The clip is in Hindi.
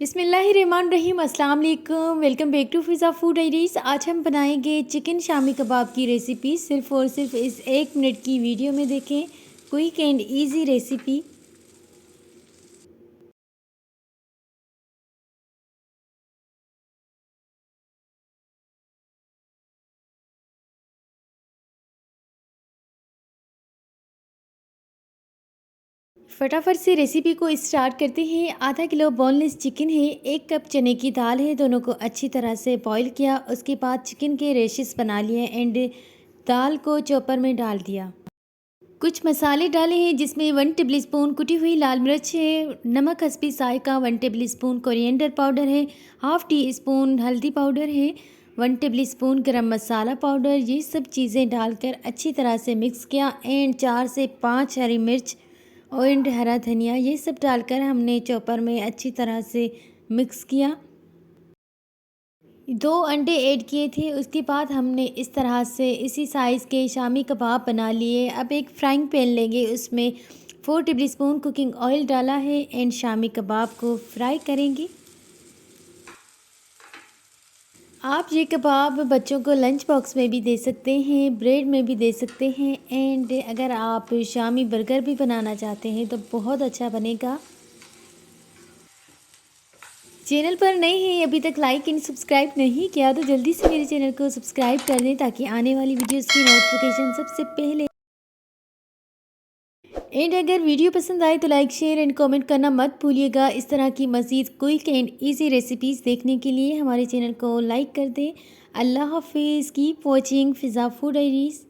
बिसमीम अस्सलाम वालेकुम welcome back to Fiza food diaries. आज हम बनाएँगे चिकन शामी कबाब की रेसिपी। सिर्फ़ और सिर्फ़ इस एक मिनट की वीडियो में देखें। Quick and easy recipe. फटाफट से रेसिपी को स्टार्ट करते हैं। आधा किलो बोनलेस चिकन है, एक कप चने की दाल है, दोनों को अच्छी तरह से बॉईल किया। उसके बाद चिकन के रेशेस बना लिए एंड दाल को चॉपर में डाल दिया। कुछ मसाले डाले हैं, जिसमें वन टेबल स्पून कुटी हुई लाल मिर्च है, नमक साय का one tablespoon coriander powder है हाफ़ टी स्पून हल्दी पाउडर है one tablespoon garam masala powder ये सब चीज़ें डालकर अच्छी तरह से मिक्स किया एंड चार से पाँच हरी मिर्च और हरा धनिया, ये सब डालकर हमने चॉपर में अच्छी तरह से मिक्स किया। दो अंडे ऐड किए थे, उसके बाद हमने इस तरह से इसी साइज़ के शामी कबाब बना लिए। अब एक फ्राइंग पैन लेंगे, उसमें four tablespoon cooking oil डाला है एंड शामी कबाब को फ्राई करेंगे। आप ये कबाब बच्चों को लंच बॉक्स में भी दे सकते हैं ब्रेड में भी दे सकते हैं एंड अगर आप शामी बर्गर भी बनाना चाहते हैं तो बहुत अच्छा बनेगा। चैनल पर नए हैं, अभी तक लाइक एंड सब्सक्राइब नहीं किया तो जल्दी से मेरे चैनल को सब्सक्राइब कर दें, ताकि आने वाली वीडियोस की नोटिफिकेशन सबसे पहले एंड अगर वीडियो पसंद आए तो लाइक, शेयर एंड कमेंट करना मत भूलिएगा। इस तरह की मज़ीद क्विक एंड इजी रेसिपीज़ देखने के लिए हमारे चैनल को लाइक कर दें। अल्लाह हाफिज़। Keep watching Fiza food diaries